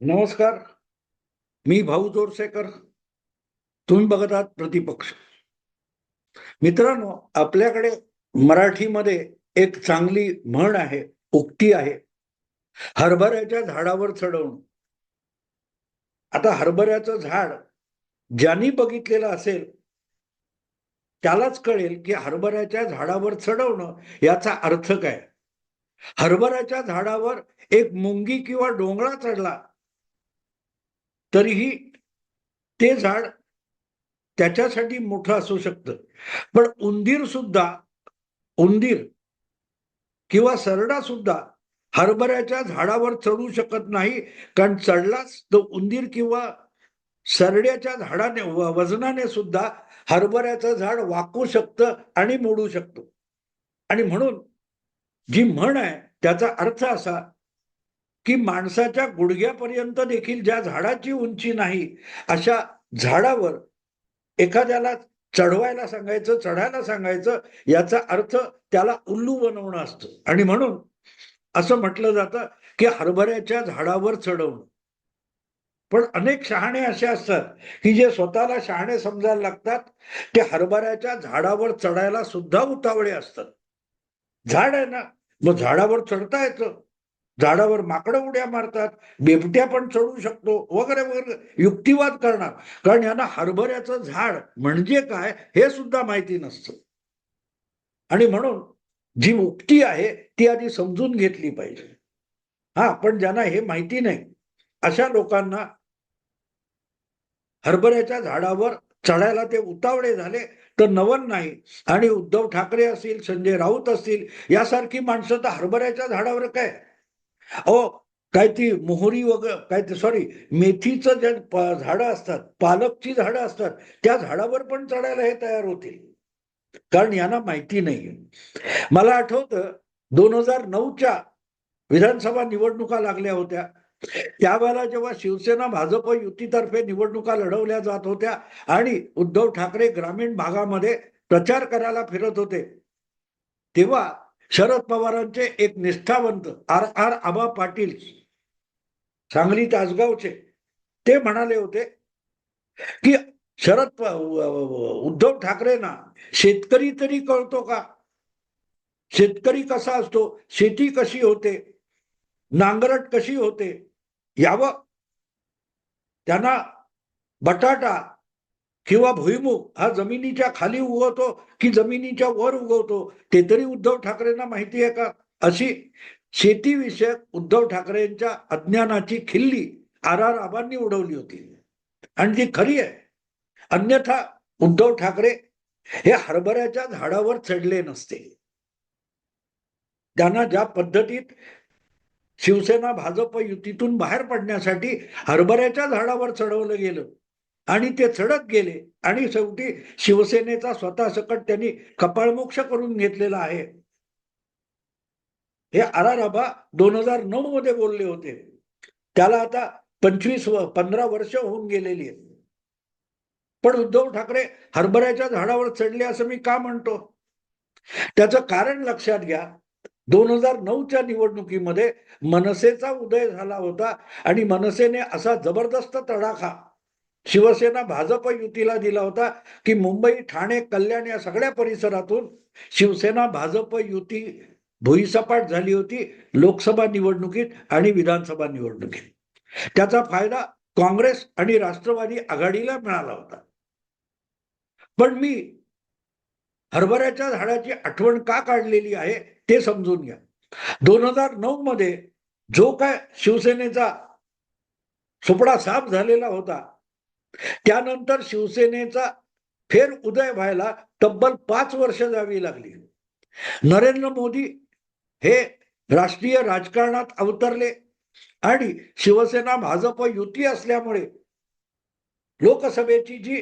नमस्कार. मी भाऊ जोरसेकर तुम्ही बघत आहात प्रतिपक्ष. मित्रांनो आपल्याकडे मराठीमध्ये एक चांगली म्हण आहे उक्ती आहे हरभऱ्याच्या झाडावर चढवणं. आता हरभऱ्याचं झाड ज्यांनी बघितलेलं असेल त्यालाच कळेल की हरभऱ्याच्या झाडावर चढवणं याचा अर्थ काय? हरभऱ्याच्या झाडावर एक मुंगी किंवा डोंगळा चढला तरीही ते झाड त्याच्यासाठी मोठं असू शकतं. पण उंदीर सुद्धा उंदीर किंवा सरडा सुद्धा हरभऱ्याच्या झाडावर चढू शकत नाही. कारण चढलाच तर उंदीर किंवा सरड्याच्या झाडाने व- वजनाने सुद्धा हरभऱ्याचं झाड वाकू शकतं आणि मोडू शकतो. आणि म्हणून जी म्हण आहे त्याचा अर्थ असा की माणसाच्या गुडघ्यापर्यंत देखील ज्या झाडाची उंची नाही अशा झाडावर एखाद्याला चढवायला सांगायचं चढायला सांगायचं याचा अर्थ त्याला उल्लू बनवणं असतं. आणि म्हणून असं म्हटलं जातं की हरभऱ्याच्या झाडावर चढवणं. पण अनेक शहाणे असे असतात की जे स्वतःला शहाणे समजायला लागतात ते हरभऱ्याच्या झाडावर चढायला सुद्धा उतावळे असतात. झाड आहे ना मग झाडावर चढता येतं. झाडावर माकडं उड्या मारतात बेबट्या पण चढू शकतो वगैरे वगैरे. युक्तिवाद करणार. कारण यांना हरभऱ्याचं झाड म्हणजे काय हे सुद्धा माहिती नसतं. आणि म्हणून जी उक्ती आहे ती आधी समजून घेतली पाहिजे. हा पण ज्यांना हे माहिती नाही अशा लोकांना हरभऱ्याच्या झाडावर चढायला ते उतावळे झाले तर नवन नाही. आणि उद्धव ठाकरे असतील संजय राऊत असतील यासारखी माणसं तर हरभऱ्याच्या झाडावर काय? अहो काय ती मोहरी वगैरे काय ते सॉरी मेथीचं जे झाडं असतात पालकची झाडं असतात त्या झाडावर पण चढायला हे तयार होतील. कारण यांना माहिती नाहीये. मला आठवतं दोन हजार नऊच्या विधानसभा निवडणुका लागल्या होत्या. त्यावेळेला जेव्हा शिवसेना भाजप युतीतर्फे निवडणुका लढवल्या जात होत्या आणि उद्धव ठाकरे ग्रामीण भागामध्ये प्रचार करायला फिरत होते तेव्हा शरद पवारांचे एक निष्ठावंत आर आर आबा पाटील सांगली तासगावचे ते म्हणाले होते की शरद उद्धव ठाकरेंना शेतकरी तरी कळतो का? शेतकरी कसा असतो? शेती कशी होते? नांगरट कशी होते? यावं. त्यांना बटाटा किंवा भुईमुग हा जमिनीच्या खाली उगवतो की जमिनीच्या वर उगवतो? ते तरी उद्धव ठाकरेंना माहिती आहे का? अशी शेतीविषयक उद्धव ठाकरेंच्या अज्ञानाची खिल्ली आर आर आबांनी उडवली होती. आणि ती खरी आहे. अन्यथा उद्धव ठाकरे हे हरभऱ्याच्या झाडावर चढले नसते. त्यांना ज्या पद्धतीत शिवसेना भाजप युतीतून बाहेर पडण्यासाठी हरभऱ्याच्या झाडावर चढवलं गेलं आणि ते चढत गेले. आणि शेवटी शिवसेनेचा स्वतः सकट त्यांनी कपाळमोक्ष करून घेतलेला आहे. हे आर आर दोन हजार नऊ मध्ये बोलले होते. त्याला आता पंचवीस व पंधरा वर्ष होऊन गेलेली आहेत. पण उद्धव ठाकरे हरभऱ्याच्या झाडावर चढले असं मी का म्हणतो? त्याचं कारण लक्षात घ्या. दोन हजार नऊच्या निवडणुकीमध्ये मनसेचा उदय झाला होता आणि मनसेने असा जबरदस्त तडाखा शिवसेना भाजप युतीला दिला होता की मुंबई ठाणे कल्याण या सगळ्या परिसरातून शिवसेना भाजप युती भुईसपाट झाली होती लोकसभा निवडणुकीत आणि विधानसभा निवडणुकीत. त्याचा फायदा काँग्रेस आणि राष्ट्रवादी आघाडीला मिळाला होता. पण मी हरभऱ्याच्या झाडाची आठवण का काढलेली आहे ते समजून घ्या. दोन हजार नऊ मध्ये जो काय शिवसेनेचा सुपडा साफ झालेला होता त्यानंतर शिवसेनेचा फेर उदय व्हायला तब्बल पाच वर्ष जावी लागली. नरेंद्र मोदी हे राष्ट्रीय राजकारणात अवतरले आणि शिवसेना भाजप युती असल्यामुळे लोकसभेची जी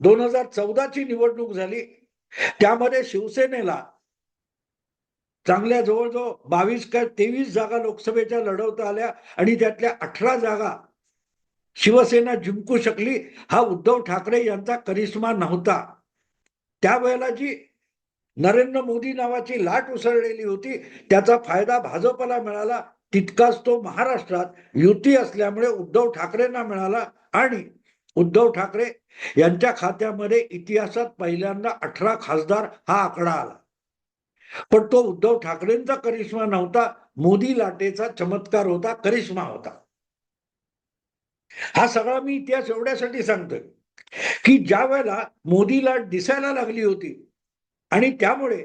दोन हजार चौदाची निवडणूक झाली त्यामध्ये शिवसेनेला चांगल्या जवळजवळ बावीस का तेवीस जागा लोकसभेच्या लढवता आल्या आणि त्यातल्या अठरा जागा शिवसेना जिंकू शकली हा उद्धव ठाकरे यांचा करिश्मा नव्हता. त्यावेळेला जी नरेंद्र मोदी नावाची लाट उसळलेली होती त्याचा फायदा भाजपला मिळाला तितकाच तो महाराष्ट्रात युती असल्यामुळे उद्धव ठाकरेंना मिळाला आणि उद्धव ठाकरे यांच्या खात्यामध्ये इतिहासात पहिल्यांदा अठरा खासदार हा आकडा आला. पण तो उद्धव ठाकरेंचा करिश्मा नव्हता मोदी लाटेचा चमत्कार होता करिश्मा होता. हा सगळा मी इतिहास एवढ्यासाठी सांगतोय की ज्या वेळेला मोदी लाट दिसायला लागली होती आणि त्यामुळे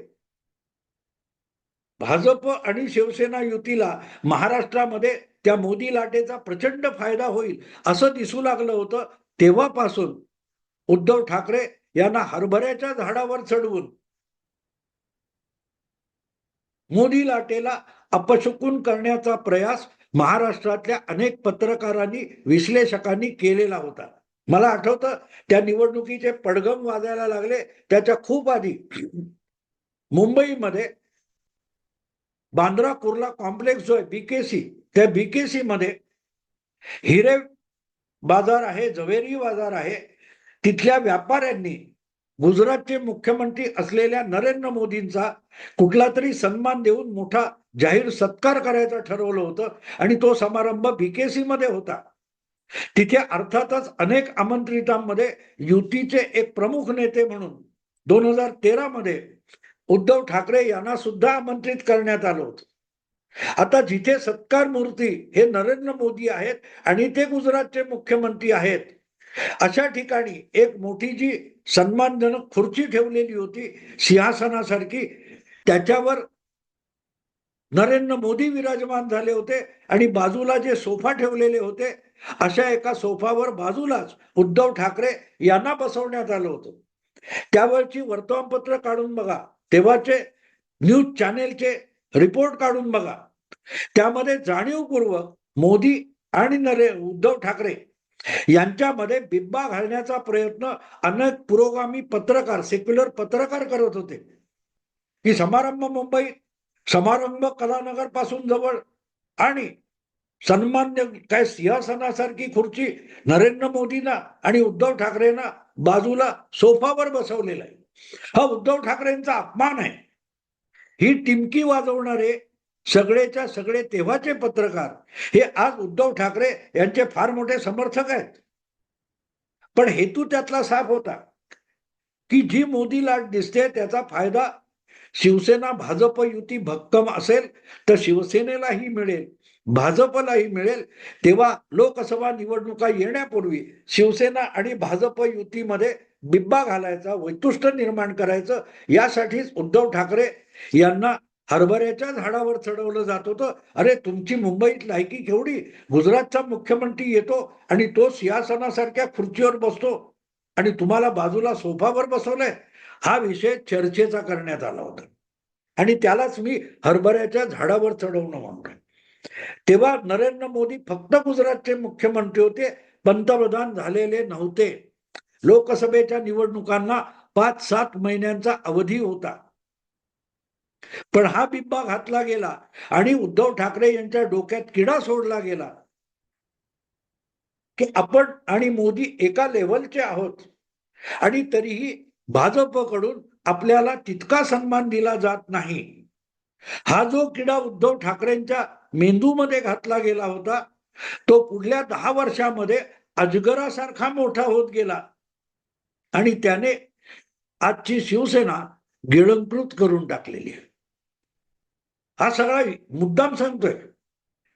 भाजप आणि शिवसेना युतीला महाराष्ट्रामध्ये त्या मोदी लाटेचा प्रचंड फायदा होईल असं दिसू लागलं होतं तेव्हापासून उद्धव ठाकरे यांना हरभऱ्याच्या झाडावर चढवून मोदी लाटेला अपशकून करण्याचा प्रयास महाराष्ट्रातल्या अनेक पत्रकारांनी विश्लेषकांनी केलेला होता. मला आठवतं त्या निवडणुकीचे पडगम वाजायला लागले त्याच्या खूप आधी. मुंबईमध्ये बांद्रा कुर्ला कॉम्प्लेक्स जो आहे बीकेसी त्या बीकेसी मध्ये हिरे बाजार आहे जवेरी बाजार आहे तिथल्या व्यापाऱ्यांनी गुजरातचे मुख्यमंत्री असलेल्या नरेंद्र मोदींचा कुठला तरी सन्मान देऊन मोठा जाहीर सत्कार करायचं ठरवलं होतं आणि तो समारंभ बीकेसी मध्ये होता. तिथे अर्थातच अनेक आमंत्रितांमध्ये युतीचे एक प्रमुख नेते म्हणून दोन हजार तेरा मध्ये उद्धव ठाकरे यांना सुद्धा आमंत्रित करण्यात आलं होतं. आता जिथे सत्कार मूर्ती हे नरेंद्र मोदी आहेत आणि ते गुजरातचे मुख्यमंत्री आहेत अशा ठिकाणी एक मोठी जी सन्मानजनक खुर्ची ठेवलेली होती सिंहासनासारखी त्याच्यावर नरेंद्र मोदी विराजमान झाले होते आणि बाजूला जे सोफा ठेवलेले होते अशा एका सोफावर बाजूलाच उद्धव ठाकरे यांना बसवण्यात आलं होतं. त्यावरची वर्तमानपत्र काढून बघा तेव्हाचे न्यूज चॅनेलचे रिपोर्ट काढून बघा. त्यामध्ये जाणीवपूर्वक मोदी आणि नरे उद्धव ठाकरे यांच्यामध्ये बिब्बा घालण्याचा प्रयत्न अनेक पुरोगामी पत्रकार सेक्युलर पत्रकार करत होते. की समारंभ मुंबई समारंभ कलानगरपासून जवळ. आणि सन्मान्य काय सिंहासनासारखी खुर्ची नरेंद्र मोदींना आणि उद्धव ठाकरेंना बाजूला सोफावर बसवलेला आहे. हा उद्धव ठाकरेंचा अपमान आहे. ही टिमकी वाजवणारे सगळेच्या सगळे तेव्हाचे पत्रकार हे आज उद्धव ठाकरे यांचे फार मोठे समर्थक आहेत. पण हेतू त्यातला साफ होता की जी मोदी लाट दिसते त्याचा फायदा शिवसेना भाजप युती भक्कम असेल तर शिवसेनेलाही मिळेल भाजपलाही मिळेल. तेव्हा लोकसभा निवडणुका येण्यापूर्वी शिवसेना आणि भाजप युतीमध्ये बिब्बा घालायचा वैतुष्ट निर्माण करायचं यासाठीच उद्धव ठाकरे यांना हरभऱ्याच्या झाडावर चढवलं जात होतं. अरे तुमची मुंबईत लायकी केवढी? गुजरातचा मुख्यमंत्री येतो आणि तो सिंहासनासारख्या खुर्चीवर बसतो आणि तुम्हाला बाजूला सोफावर बसवलंय. हा विषय चर्चेचा करण्यात आला होता. आणि त्यालाच मी हरभऱ्याच्या झाडावर चढवणं म्हणतोय तेव्हा नरेंद्र मोदी फक्त गुजरातचे मुख्यमंत्री होते पंतप्रधान झालेले नव्हते. लोकसभेच्या निवडणुकांना पाच सात महिन्यांचा अवधी होता. पण हा बिब्बा घातला गेला आणि उद्धव ठाकरे यांच्या डोक्यात किडा सोडला गेला. की आपण आणि मोदी एका लेवलचे आहोत. आणि तरीही भाजपकडून आपल्याला तितका सन्मान दिला जात नाही. हा जो किडा उद्धव ठाकरेंच्या मेंदूमध्ये घातला गेला होता तो पुढल्या दहा वर्षामध्ये अजगरासारखा मोठा होत गेला. आणि त्याने आजची शिवसेना गिळंकृत करून टाकलेली आहे. हा सगळा मुद्दाम सांगतोय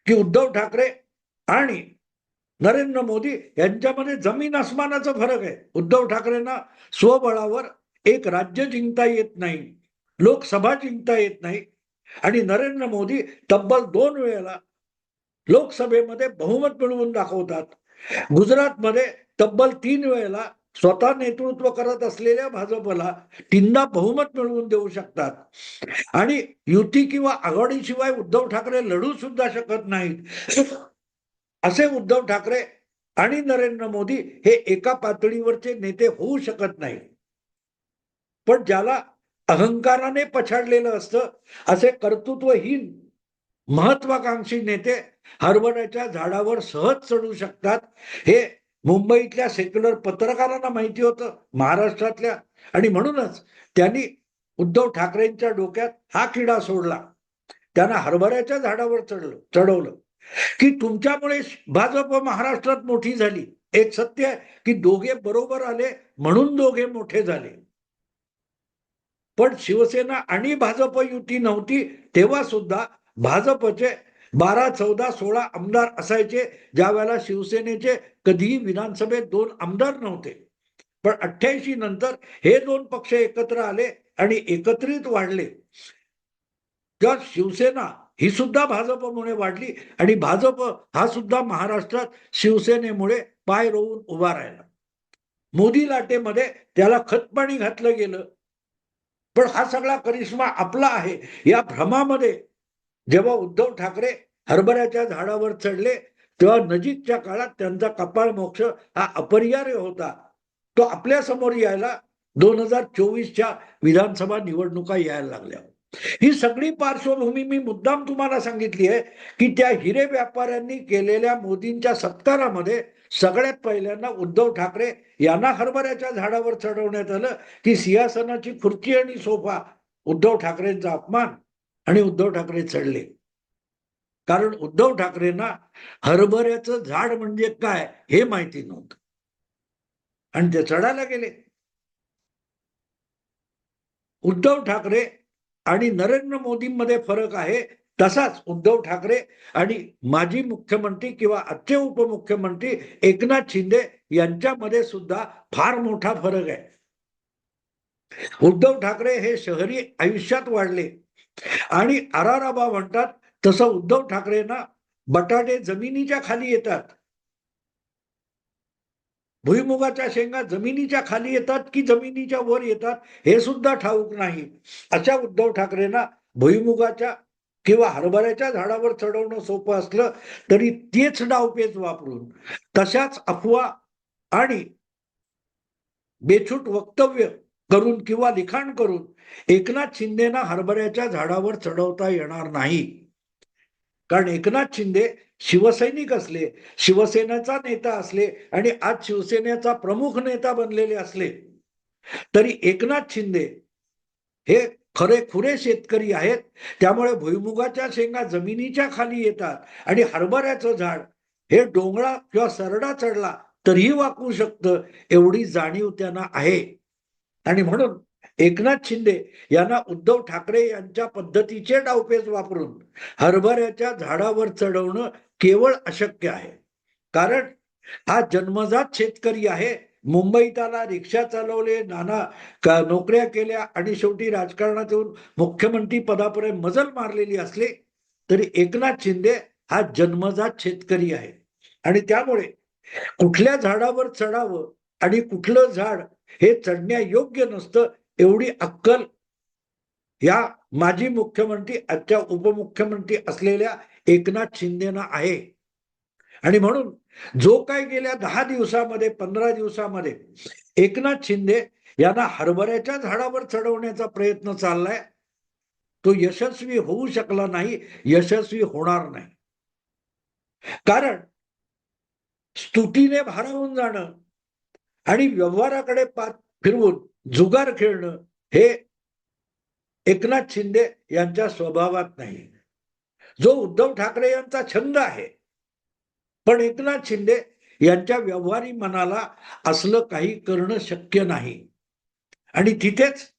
की उद्धव ठाकरे आणि नरेंद्र मोदी यांच्यामध्ये जमीन आसमानाचा फरक आहे. उद्धव ठाकरेंना स्वबळावर एक राज्य जिंकता येत नाही लोकसभा जिंकता येत नाही. आणि नरेंद्र मोदी तब्बल दोन वेळेला लोकसभेमध्ये बहुमत मिळवून दाखवतात. गुजरातमध्ये तब्बल तीन वेळेला स्वतः नेतृत्व करत असलेल्या भाजपला तीनदा बहुमत मिळवून देऊ शकतात. आणि युती किंवा आघाडीशिवाय उद्धव ठाकरे लढू सुद्धा शकत नाहीत. असे उद्धव ठाकरे आणि नरेंद्र मोदी हे एका पातळीवरचे नेते होऊ शकत नाही. पण ज्याला अहंकाराने पछाडलेलं असतं असे कर्तृत्वहीन महत्वाकांक्षी नेते हरभऱ्याच्या झाडावर सहज चढू शकतात हे मुंबईतल्या सेक्युलर पत्रकारांना माहिती होतं महाराष्ट्रातल्या. आणि म्हणूनच त्यांनी उद्धव ठाकरेंच्या डोक्यात हा किडा सोडला. त्यांना हरभऱ्याच्या झाडावर चढलं चढवलं. की तुमच्यामुळे भाजप महाराष्ट्रात मोठी झाली. एक सत्य आहे की दोघे बरोबर आले म्हणून दोघे मोठे झाले. पण शिवसेना आणि भाजप युती नव्हती तेव्हा सुद्धा भाजपचे बारा चौदा सोळा आमदार असायचे ज्या वेळेला शिवसेनेचे कधीही विधानसभेत दोन आमदार नव्हते. पण अठ्ठ्याऐंशी नंतर हे दोन पक्ष एकत्र आले आणि एकत्रित वाढले. तर शिवसेना ही सुद्धा भाजपमुळे वाढली आणि भाजप हा सुद्धा महाराष्ट्रात शिवसेनेमुळे पाय रोवून उभा राहिला. मोदी लाटेमध्ये त्याला खतपाणी घातलं गेलं. पण हा सगळा करिश्मा आपला आहे. या भ्रमामध्ये जेव्हा उद्धव ठाकरे हरभऱ्याच्या झाडावर चढले तेव्हा नजीकच्या काळात त्यांचा कपाळ मोक्ष हा अपरिहार्य होता. तो आपल्यासमोर यायला दोन हजार चोवीसच्या विधानसभा निवडणुका यायला लागल्या. ही सगळी पार्श्वभूमी मी मुद्दाम तुम्हाला सांगितली आहे की त्या हिरे व्यापाऱ्यांनी केलेल्या मोदींच्या सत्कारामध्ये सगळ्यात पहिल्यांदा उद्धव ठाकरे यांना हरभऱ्याच्या झाडावर चढवण्यात आलं की सिंहासनाची खुर्ची आणि सोफा उद्धव ठाकरेंचा अपमान आणि उद्धव ठाकरे चढले. कारण उद्धव ठाकरेंना हरभऱ्याचं झाड म्हणजे काय हे माहिती नव्हतं. आणि ते चढायला गेले. उद्धव ठाकरे आणि नरेंद्र मोदींमध्ये फरक आहे तसाच उद्धव ठाकरे आणि माजी मुख्यमंत्री किंवा आजचे उपमुख्यमंत्री एकनाथ शिंदे यांच्यामध्ये सुद्धा फार मोठा फरक आहे. उद्धव ठाकरे हे शहरी आयुष्यात वाढले आणि आराराबा म्हणतात तसं उद्धव ठाकरेंना बटाटे जमिनीच्या खाली येतात. भुईमुगाच्या शेंगा जमिनीच्या खाली येतात की जमिनीच्या वर येतात हे सुद्धा ठाऊक नाही. अशा उद्धव ठाकरेंना भुईमुगाच्या किंवा हरभऱ्याच्या झाडावर चढवणं सोपं असलं तरी तेच डावपेच वापरून तशाच अफवा आणि बेछूट वक्तव्य करून किंवा लिखाण करून एकनाथ शिंदेना हरभऱ्याच्या झाडावर चढवता येणार नाही. कारण एकनाथ शिंदे शिवसैनिक असले शिवसेनेचा नेता असले आणि आज शिवसेनेचा प्रमुख नेता बनलेले असले तरी एकनाथ शिंदे हे खरे खुरे शेतकरी आहेत. त्यामुळे भुईमुगाच्या शेंगा जमिनीच्या खाली येतात आणि हरभऱ्याचं झाड हे डोंगळा किंवा सरडा चढला तरीही वाकू शकतं एवढी जाणीव त्यांना आहे. आणि म्हणून एकनाथ शिंदे यांना उद्धव ठाकरे यांच्या पद्धतीचे डावपेच वापरून हरभऱ्याच्या झाडावर चढवणं केवळ अशक्य आहे. कारण हा जन्मजात शेतकरी आहे. मुंबईत आला रिक्षा चालवले नाना का नोकऱ्या केल्या आणि शेवटी राजकारणात येऊन मुख्यमंत्री पदापर्यंत मजल मारलेली असली तरी एकनाथ शिंदे हा जन्मजात शेतकरी आहे. आणि त्यामुळे कुठल्या झाडावर चढावं आणि कुठलं झाड हे चढण्या योग्य नसतं एवढी अक्कल या माजी मुख्यमंत्री आजच्या उपमुख्यमंत्री असलेल्या एकनाथ शिंदेना आहे. आणि म्हणून जो काय गेल्या दहा दिवसामध्ये पंधरा दिवसामध्ये एकनाथ शिंदे यांना हरभऱ्याच्या झाडावर चढवण्याचा प्रयत्न चाललाय तो यशस्वी होऊ शकला नाही यशस्वी होणार नाही. कारण स्तुतीने भारावून जाणं आणि व्यवहाराकडे पात फिरवून जुगार खेळणं हे एकनाथ शिंदे यांच्या स्वभावात नाही. जो उद्धव ठाकरे यांचा छंद आहे. पण एकनाथ शिंदे यांच्या व्यवहारी मनाला असलं काही करणं शक्य नाही. आणि तिथेच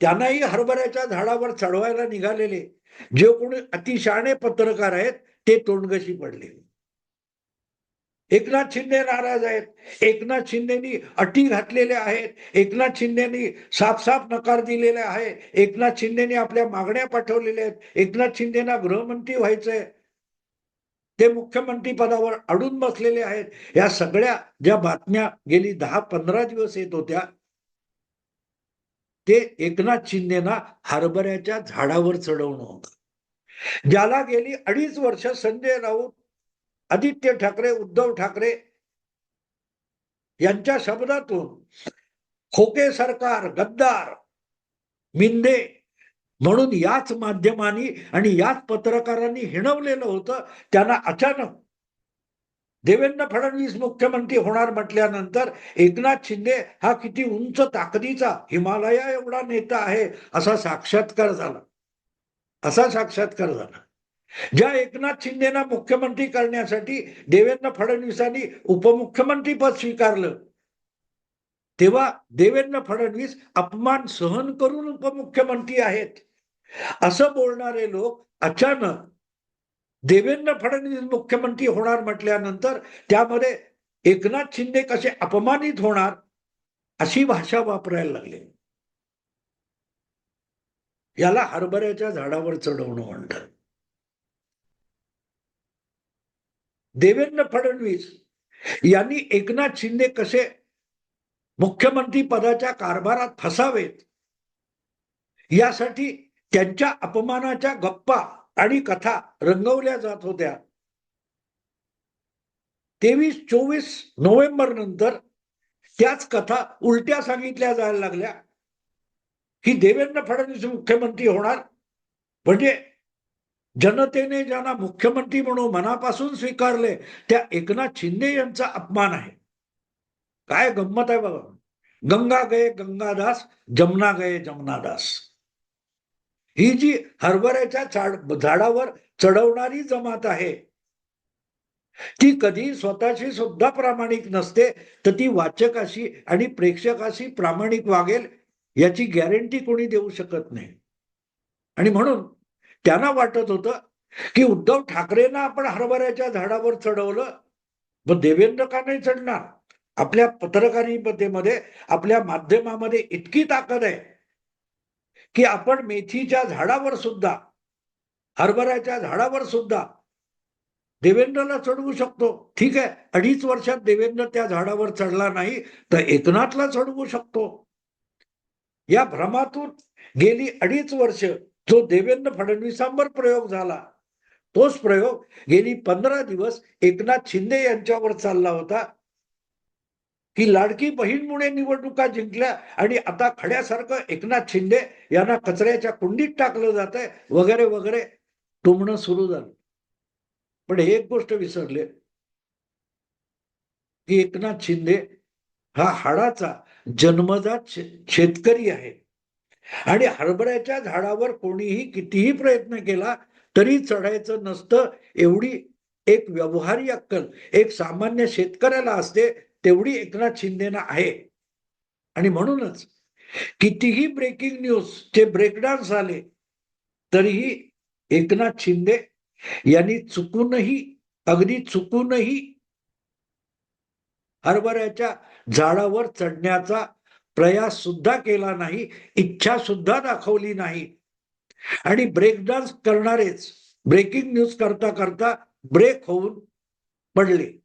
त्यांनाही हरभऱ्याच्या झाडावर चढवायला निघालेले जे कोणी अतिशहाणे पत्रकार आहेत ते तोंडगशी पडले एकनाथ शिंदे नाराज आहेत. एकनाथ शिंदेनी अटी घातलेल्या आहेत. एकनाथ शिंदेनी साफ साफ नकार दिलेला आहे. एकनाथ शिंदेनी आपल्या मागण्या पाठवलेल्या आहेत. एकनाथ शिंदेना गृहमंत्री व्हायचंय. ते मुख्यमंत्री पदावर अडून बसलेले आहेत. या सगळ्या ज्या बातम्या गेली दहा पंधरा दिवस येत होत्या ते एकनाथ शिंदेना हरभऱ्याच्या झाडावर चढवणं होतं. ज्याला गेली अडीच वर्ष संजय राऊत आदित्य ठाकरे उद्धव ठाकरे यांच्या शब्दातून खोके सरकार गद्दार मिंदे म्हणून याच माध्यमांनी आणि याच पत्रकारांनी हिणवलेलं होतं. त्यांना अचानक देवेंद्र फडणवीस मुख्यमंत्री होणार म्हटल्यानंतर एकनाथ शिंदे हा किती उंच ताकदीचा हिमालया एवढा नेता आहे असा साक्षात्कार झाला. असा साक्षात्कार झाला. ज्या एकनाथ शिंदेना मुख्यमंत्री करण्यासाठी देवेंद्र फडणवीसांनी उपमुख्यमंत्री पद स्वीकारलं तेव्हा देवेंद्र फडणवीस अपमान सहन करून उपमुख्यमंत्री आहेत. असं बोलणारे लोक अचानक देवेंद्र फडणवीस मुख्यमंत्री होणार म्हटल्यानंतर त्यामध्ये एकनाथ शिंदे कसे अपमानित होणार अशी भाषा वापरायला लागले. याला हरभऱ्याच्या झाडावर चढवणं म्हणतात. देवेंद्र फडणवीस यांनी एकनाथ शिंदे कसे मुख्यमंत्री पदाच्या कारभारात फसावेत यासाठी त्यांच्या अपमानाच्या गप्पा आणि कथा रंगवल्या जात होत्या. तेवीस चोवीस नोव्हेंबर नंतर त्याच कथा उलट्या सांगितल्या जायला लागल्या. की देवेंद्र फडणवीस मुख्यमंत्री होणार म्हणजे जनतेने ज्यांना मुख्यमंत्री म्हणून मनापासून स्वीकारले त्या एकनाथ शिंदे यांचा अपमान आहे. काय गंमत आहे बाबा. गंगा गये गंगादास जमना गये जमनादास. ही जी हरभऱ्याच्या झाड झाडावर चढवणारी जमात आहे ती कधी स्वतःशी सुद्धा प्रामाणिक नसते तर ती वाचकाशी आणि प्रेक्षकाशी प्रामाणिक वागेल याची गॅरंटी कोणी देऊ शकत नाही. आणि म्हणून त्यांना वाटत होतं की उद्धव ठाकरेंना आपण हरभऱ्याच्या झाडावर चढवलं मग देवेंद्र का नाही चढणार? आपल्या पत्रकारितेमध्ये आपल्या माध्यमामध्ये इतकी ताकद आहे की आपण मेथीच्या झाडावर सुद्धा हरभऱ्याच्या झाडावर सुद्धा देवेंद्रला चढवू शकतो. ठीक आहे अडीच वर्षात देवेंद्र त्या झाडावर चढला नाही तर एकनाथला चढवू शकतो. या भ्रमातून गेली अडीच वर्ष जो देवेंद्र फडणवीसांवर प्रयोग झाला तोच प्रयोग गेली पंधरा दिवस एकनाथ शिंदे यांच्यावर चालला होता. की लाडकी बहीणमुळे निवडणुका जिंकल्या आणि आता खड्यासारखं एकनाथ शिंदे यांना कचऱ्याच्या कुंडीत टाकलं जात आहे वगैरे वगैरे टुमणं सुरू झालं. पण एक गोष्ट विसरले. की एकनाथ शिंदे हा हाडाचा जन्मजात शेतकरी आहे. आणि हरभऱ्याच्या झाडावर कोणीही कितीही प्रयत्न केला तरी चढायचं नसतं. एवढी एक व्यवहारी अक्कल एक सामान्य शेतकऱ्याला असते तेवढी एकनाथ शिंदेना आहे. आणि म्हणूनच कितीही ब्रेकिंग न्यूज चे ब्रेकडान्स आले तरीही एकनाथ शिंदे यांनी चुकूनही अगदी चुकूनही हरभऱ्याच्या झाडावर चढण्याचा प्रयास सुद्धा केला नाही इच्छा सुद्धा दाखवली नाही. आणि ब्रेक डान्स करणारेच ब्रेकिंग न्यूज करता करता ब्रेक होऊन पडले.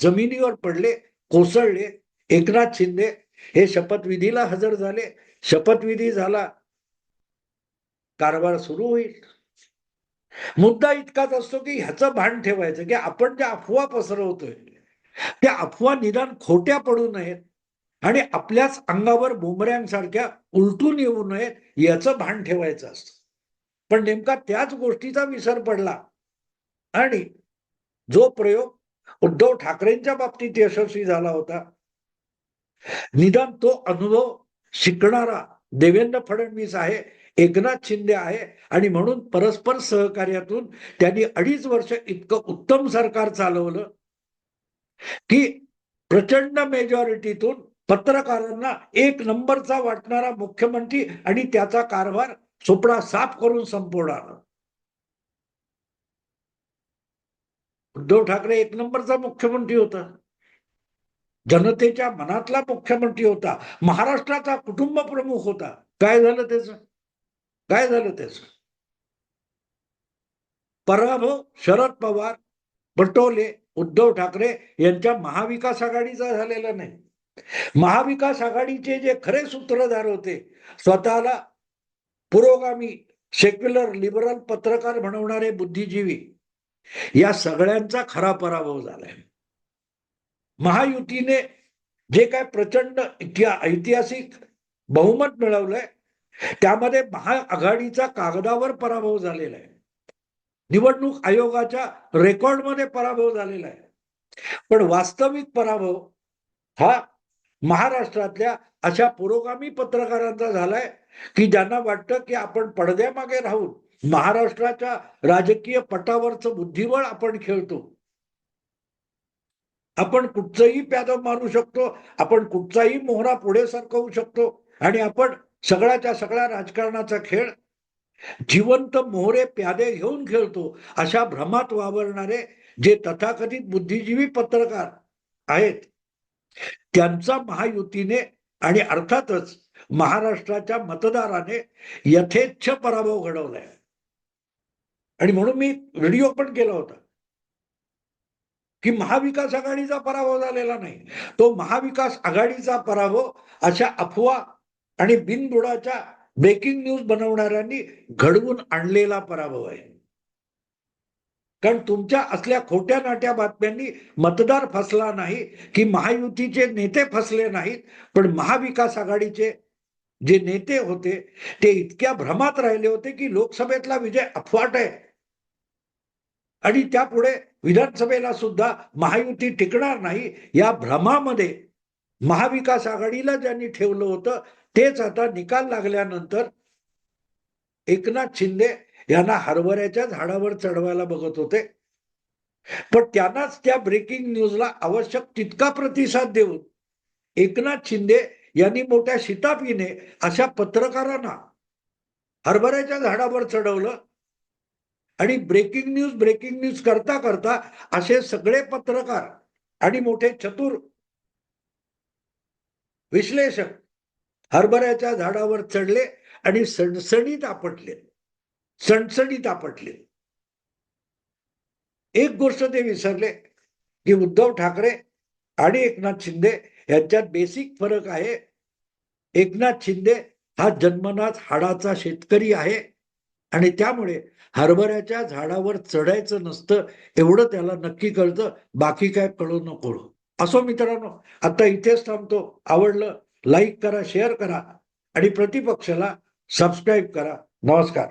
जमिनीवर पडले कोसळले. एकनाथ शिंदे हे शपथविधीला हजर झाले. शपथविधी झाला. कारभार सुरू होईल. मुद्दा इतकाच असतो की ह्याचं भान ठेवायचं की आपण ज्या अफवा पसरवतोय त्या अफवा निदान खोट्या पडू नयेत. आणि आपल्याच अंगावर बुमऱ्यांसारख्या उलटून येऊ नये याचं भान ठेवायचं असतं. पण नेमका त्याच गोष्टीचा विसर पडला आणि जो प्रयोग उद्धव ठाकरेंच्या बाबतीत यशस्वी झाला होता निदान तो अनुभव शिकणारा देवेंद्र फडणवीस आहे एकनाथ शिंदे आहे आणि म्हणून परस्पर सहकार्यातून त्यांनी अडीच वर्ष इतकं उत्तम सरकार चालवलं की प्रचंड मेजॉरिटीतून पत्रकारांना एक नंबरचा वाटणारा मुख्यमंत्री आणि त्याचा कारभार चोपडा साफ करून संपवणार. उद्धव ठाकरे एक नंबरचा मुख्यमंत्री होता. जनतेच्या मनातला मुख्यमंत्री होता. महाराष्ट्राचा कुटुंब प्रमुख होता. काय झालं त्याच? काय झालं त्याच? पराभव शरद पवार पटोले उद्धव ठाकरे यांच्या महाविकास आघाडीचा झालेला नाही. महाविकास आघाडीचे जे खरे सूत्रधार होते स्वतःला पुरोगामी सेक्युलर लिबरल पत्रकार बनवणारे बुद्धिजीवी या सगळ्यांचा खरा पराभव झालाय. महायुतीने जे काय प्रचंड ऐतिहासिक बहुमत मिळवलंय त्यामध्ये महाआघाडीचा कागदावर पराभव झालेला आहे. निवडणूक आयोगाच्या रेकॉर्डमध्ये पराभव झालेला आहे. पण वास्तविक पराभव हा महाराष्ट्रातल्या अशा पुरोगामी पत्रकारांचा झालाय की ज्यांना वाटतं की आपण पडद्यामागे राहून महाराष्ट्राच्या राजकीय पटावरचं बुद्धिबळ आपण खेळतो. आपण कुठचंही प्यादं मारू शकतो आपण कुठचाही मोहरा पुढे सरकवू शकतो आणि आपण सगळ्याच्या सगळ्या राजकारणाचा खेळ जिवंत मोहरे प्यादे घेऊन खेळतो अशा भ्रमात वावरणारे जे तथाकथित बुद्धिजीवी पत्रकार आहेत त्यांचा महायुतीने आणि अर्थातच महाराष्ट्राच्या मतदाराने यथेच्छ पराभव घडवलाय. आणि म्हणून मी व्हिडिओ पण केला होता. की महाविकास आघाडीचा पराभव झालेला नाही. तो महाविकास आघाडीचा पराभव अशा अफवा आणि बिनबुडाच्या ब्रेकिंग न्यूज बनवणाऱ्यांनी घडवून आणलेला पराभव आहे. कारण तुमच्या असल्या खोट्या नाट्या बातम्यांनी मतदार फसला नाही की महायुतीचे नेते फसले नाहीत पण महाविकास आघाडीचे जे नेते होते ते इतक्या भ्रमात राहिले होते की लोकसभेतला विजय अफवाट आहे. आणि त्यापुढे विधानसभेला सुद्धा महायुती टिकणार नाही या भ्रमामध्ये महाविकास आघाडीला ज्यांनी ठेवलं होतं तेच आता निकाल लागल्यानंतर एकनाथ शिंदे यांना हरभऱ्याच्या झाडावर चढवायला बघत होते. पण त्यांनाच त्या ब्रेकिंग न्यूजला आवश्यक तितका प्रतिसाद देऊन एकनाथ शिंदे यांनी मोठ्या शितापीने अशा पत्रकारांना हरभऱ्याच्या झाडावर चढवलं. आणि ब्रेकिंग न्यूज ब्रेकिंग न्यूज करता करता असे सगळे पत्रकार आणि मोठे चतुर विश्लेषक हरभऱ्याच्या झाडावर चढले आणि सणसणीत आपटले. चणचणीत आपटले. एक गोष्ट ते विसरले की उद्धव ठाकरे आणि एकनाथ शिंदे यांच्यात बेसिक फरक आहे. एकनाथ शिंदे हा जन्मनाथ हाडाचा शेतकरी आहे आणि त्यामुळे हरभऱ्याच्या झाडावर चढायचं नसतं एवढं त्याला नक्की कळतं बाकी काय कळू न कळू असो मित्रांनो आता इथेच थांबतो. आवडलं लाईक करा शेअर करा आणि प्रतिपक्षाला सबस्क्राईब करा. नमस्कार.